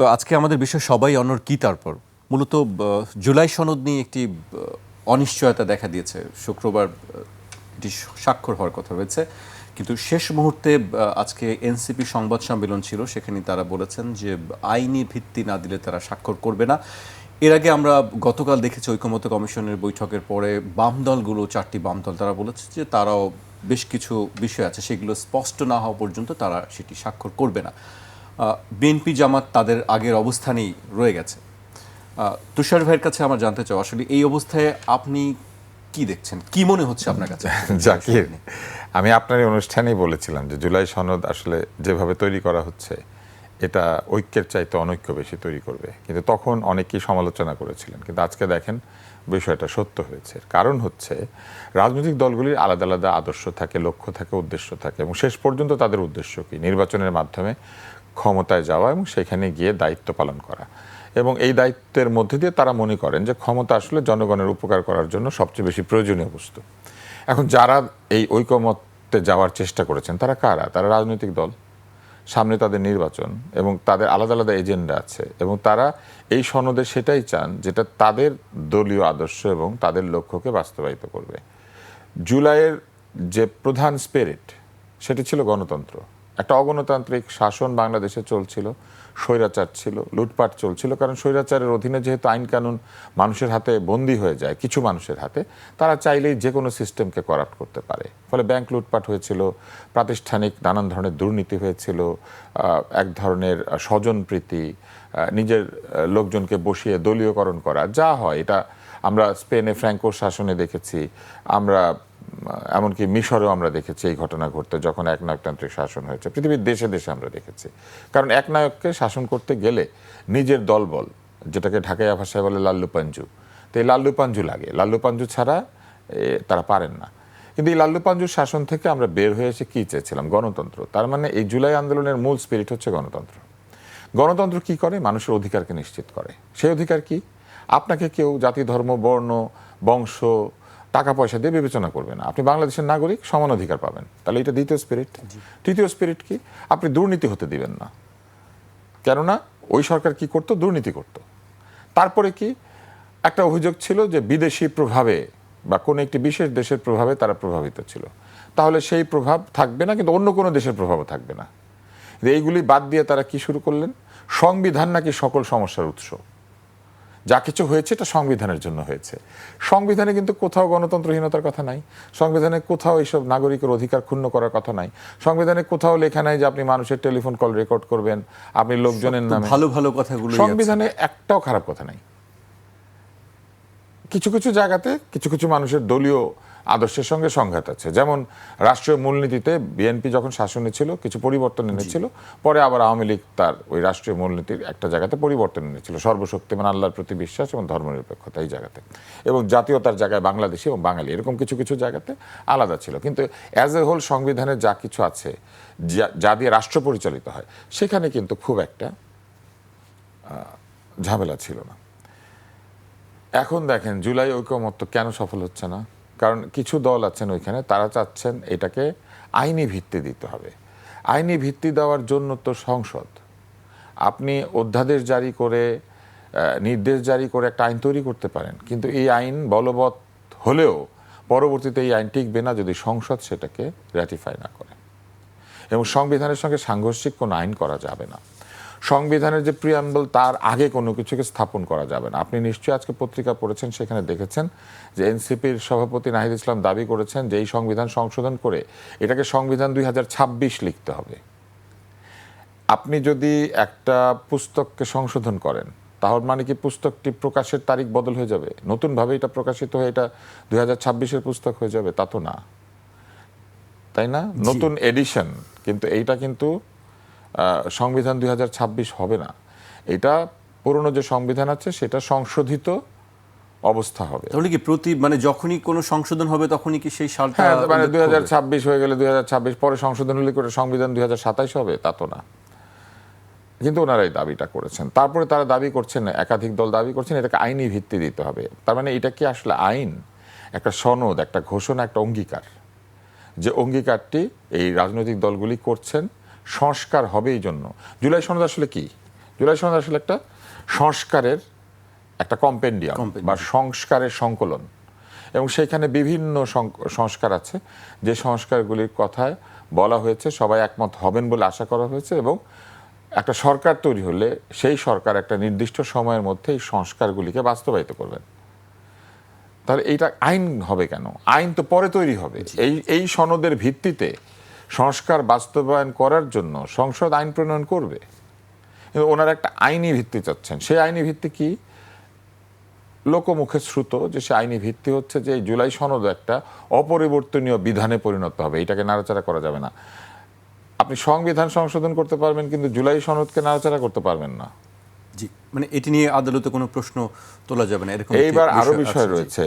তো আজকে আমাদের বিষয় সবাই অনর কি তারপর? মূলত জুলাই সনদ নিয়ে একটি অনিশ্চয়তা দেখা দিয়েছে। শুক্রবার এটি স্বাক্ষর হওয়ার কথা রয়েছে। কিন্তু শেষ মুহূর্তে আজকে এনসিপি সংবাদ সম্মেলন ছিল, সেখানে তারা বলেছেন যে, আইনি ভিত্তি না দিলে তারা স্বাক্ষর করবে না। এর আগে আমরা গতকাল দেখেছি ঐকমত্য কমিশনের বৈঠকের পরে বাম দলগুলো চারটি বাম দল তারা বলেছে যে, তারাও বেশ কিছু বিষয় আছে, সেগুলো স্পষ্ট না হওয়া পর্যন্ত তারা সেটি স্বাক্ষর করবে না। বিএনপি জামাত তাদের আগের অবস্থানেই রয়ে গেছে। তুষার ভাইয়ের কাছে আমার জানতে চাও আসলে এই অবস্থায় আপনি কি দেখছেন? কি মনে হচ্ছে আপনার কাছে? জাকির, আমি আপনার অনুষ্ঠানেই বলেছিলাম যে জুলাই সনদ আসলে যেভাবে তৈরি করা হচ্ছে, এটা ঐক্যের চাইতে অনৈক্য বেশি তৈরি করবে। কিন্তু তখন অনেকেই সমালোচনা করেছিলেন। কিন্তু আজকে দেখেন, বিষয়টা সত্য হয়েছে। কারণ হচ্ছে, রাজনৈতিক দলগুলির আলাদা আলাদা আদর্শ থাকে, লক্ষ্য থাকে, উদ্দেশ্য থাকে, এবং শেষ পর্যন্ত তাদের উদ্দেশ্য কী? নির্বাচনের মাধ্যমে ক্ষমতায় যাওয়া এবং সেখানে গিয়ে দায়িত্ব পালন করা। এবং এই দায়িত্বের মধ্যে দিয়ে তারা মনে করেন যে ক্ষমতা আসলে জনগণের উপকার করার জন্য সবচেয়ে বেশি প্রয়োজনীয় বস্তু। এখন যারা এই ঐকমত্যে যাওয়ার চেষ্টা করেছেন, তারা কারা? তারা রাজনৈতিক দল, সামনে তাদের নির্বাচন এবং তাদের আলাদা আলাদা এজেন্ডা আছে এবং তারা এই সনদে সেটাই চান যেটা তাদের দলীয় আদর্শ এবং তাদের লক্ষ্যকে বাস্তবায়িত করবে। জুলাইয়ের যে প্রধান স্পিরিট সেটি ছিল গণতন্ত্র। একটা অগণতান্ত্রিক শাসন বাংলাদেশে চলছিল, স্বৈরাচার ছিল, লুটপাট চলছিল, কারণ স্বৈরাচারের অধীনে যেহেতু আইন কানুন মানুষের হাতে বন্দি হয়ে যায়, কিছু মানুষের হাতে, তারা চাইলেই যে কোনো সিস্টেমকে করাপ্ট করতে পারে। ফলে ব্যাংক লুটপাট হয়েছিল, প্রাতিষ্ঠানিক নানান ধরনের দুর্নীতি হয়েছিল এক ধরনের স্বজনপ্রীতি নিজের লোকজনকে বসিয়ে দলীয়করণ করা, যা হয়, এটা আমরা স্পেনে ফ্র্যাঙ্কোর শাসনে দেখেছি, আমরা এমনকি মিশরেও আমরা দেখেছি এই ঘটনা ঘটতে যখন একনায়কতান্ত্রিক শাসন হয়েছে। পৃথিবীর দেশে দেশে আমরা দেখেছি। কারণ একনায়ককে শাসন করতে গেলে নিজের দলবল, যেটাকে ঢাকাইয়া ভাষায় বলে লাল্লু পাঞ্জু, তো এই লাল্লু পাঞ্জু লাগে। লাল্লু পাঞ্জু ছাড়া তারা পারেন না। কিন্তু এই লাল্লু পাঞ্জুর শাসন থেকে আমরা বের হয়ে এসে কী চেয়েছিলাম? গণতন্ত্র। তার মানে এই জুলাই আন্দোলনের মূল স্পিরিট হচ্ছে গণতন্ত্র। গণতন্ত্র কি করে? মানুষের অধিকারকে নিশ্চিত করে। সেই অধিকার কি? আপনাকে কেউ জাতি, ধর্ম, বর্ণ, বংশ টাকা পয়সা দিয়ে বিবেচনা করবে না আপনি বাংলাদেশের নাগরিক সমান অধিকার পাবেন। তাহলে এটা দ্বিতীয় স্পিরিট তৃতীয় স্পিরিট কি? আপনি দুর্নীতি হতে দিবেন না। কেননা ওই সরকার কি করতো? দুর্নীতি করত। তারপরে কি? একটা অভিযোগ ছিল যে বিদেশি প্রভাবে বা কোনো একটি বিশেষ দেশের প্রভাবে তারা প্রভাবিত ছিল। তাহলে সেই প্রভাব থাকবে না কিন্তু অন্য কোনো দেশের প্রভাবও থাকবে না। এইগুলি বাদ দিয়ে তারা কি শুরু করলেন? সংবিধান নাকি সকল সমস্যার উৎস? যা কিছু হয়েছে এটা সংবিধানের জন্য হয়েছে। সংবিধানে কিন্তু কোথাও গণতন্ত্রহীনতার কথা নাই। সংবিধানে কোথাও এইসব নাগরিকের অধিকার ক্ষুণ্ণ করার কথা নাই। সংবিধানে কোথাও লেখা নাই যে আপনি মানুষের টেলিফোন কল রেকর্ড করবেন আপনি লোকজনের নামে। ভালো ভালো কথাগুলো সংবিধানে একটাও খারাপ কথা নাই। কিছু কিছু জায়গাতে কিছু কিছু মানুষের দলীয় আদর্শের সঙ্গে সংঘাত আছে। যেমন রাষ্ট্রীয় মূলনীতিতে বিএনপি যখন শাসনে ছিল কিছু পরিবর্তন এনেছিল পরে আবার আওয়ামী লীগ তার ওই রাষ্ট্রীয় মূলনীতির একটা জায়গাতে পরিবর্তন এনেছিল। সর্বশক্তিমান আল্লাহর প্রতি বিশ্বাস এবং ধর্মনিরপেক্ষতা এই জায়গাতে। এবং জাতীয়তার জায়গায় বাংলাদেশি এবং বাঙালি এরকম কিছু কিছু জায়গাতে আলাদা ছিল। কিন্তু অ্যাজ এ হোল সংবিধানে যা কিছু আছে যা- যা দিয়ে রাষ্ট্র পরিচালিত হয় সেখানে কিন্তু খুব একটা ঝামেলা ছিল না। এখন দেখেন জুলাই ঐকমত্য কেন সফল হচ্ছে না? কারণ কিছু দল আছেন ওইখানে, তারা চাচ্ছেন এটাকে আইনি ভিত্তি দিতে হবে। আইনি ভিত্তি দেওয়ার জন্য তো সংসদ। আপনি অধ্যাদেশ জারি করে নির্দেশ জারি করে একটা আইন তৈরি করতে পারেন, কিন্তু এই আইন বলবৎ হলেও পরবর্তীতে এই আইন টিকবে না যদি সংসদ সেটাকে র্যাটিফাই না করে। এবং সংবিধানের সঙ্গে সাংঘর্ষিক কোনো আইন করা যাবে না। সংবিধানের যে প্রিয়াম্বল তার আগে কোনো কিছুকে স্থাপন করা যাবে না। আপনি নিশ্চয়ই আজকে পত্রিকা পড়েছেন সেখানে দেখেছেন যে এনসিপির সভাপতি নাহিদ ইসলাম দাবি করেছেন যে এই সংবিধান সংশোধন করে এটাকে সংবিধান দুই হাজার ছাব্বিশ লিখতে হবে। আপনি যদি একটা পুস্তককে সংশোধন করেন তাহলে মানে কি পুস্তকটি প্রকাশের তারিখ বদল হয়ে যাবে? নতুনভাবে এটা প্রকাশিত হয়ে এটা দুই হাজার ছাব্বিশের পুস্তক হয়ে যাবে? তা তো না। তাই না? নতুন এডিশন কিন্তু এইটা কিন্তু সংবিধান দুই হাজার ছাব্বিশ হবে না। এটা পুরনো যে সংবিধান আছে সেটা সংশোধিত অবস্থা হবে। তাহলে কি প্রতি মানে যখনই কোনো সংশোধন হবে তখনই কি সেই সালটা হ্যাঁ মানে দুই হাজার ছাব্বিশ হয়ে গেলে দুই হাজার ছাব্বিশ পরে সংশোধন হলে করে সংবিধান দুই হাজার সাতাইশ হবে? তা তো না। কিন্তু ওনারা এই দাবিটা করেছেন। তারপরে তারা দাবি করছেন না একাধিক দল দাবি করছেন এটাকে আইনি ভিত্তি দিতে হবে। তার মানে এটা কি আসলে আইন? একটা সনদ একটা ঘোষণা একটা অঙ্গীকার। যে অঙ্গীকারটি এই রাজনৈতিক দলগুলি করছেন সংস্কার হবে এই জন্য। জুলাই সনদ আসলে কি? জুলাই সনদ আসলে একটা সংস্কারের একটা কম্পেন্ডিয়াম বা সংস্কারের সংকলন। এবং সেখানে বিভিন্ন সংস্কার আছে। যে সংস্কারগুলির কথায় বলা হয়েছে সবাই একমত হবেন বলে আশা করা হয়েছে এবং একটা সরকার তৈরি হলে সেই সরকার একটা নির্দিষ্ট সময়ের মধ্যে এই সংস্কারগুলিকে বাস্তবায়িত করবেন। তাহলে এইটা আইন হবে কেন? আইন তো পরে তৈরি হবে। এই এই সনদের ভিত্তিতে সংস্কার বাস্তবায়ন করার জন্য সংসদ আইন প্রণয়ন করবে। ওনারা একটা আইনি ভিত্তি চাচ্ছেন। সেই আইনি ভিত্তি কি? লোকমুখে শ্রুত যে সে আইনি ভিত্তি হচ্ছে যে জুলাই সনদ একটা অপরিবর্তনীয় বিধানে পরিণত হবে। এটাকে নাড়াচাড়া করা যাবে না। আপনি সংবিধান সংশোধন করতে পারবেন কিন্তু জুলাই সনদকে নাড়াচাড়া করতে পারবেন না। জি মানে এটি নিয়ে আদালতে কোনো প্রশ্ন তোলা যাবে না এরকম এইবার আরও বিষয়। রয়েছে।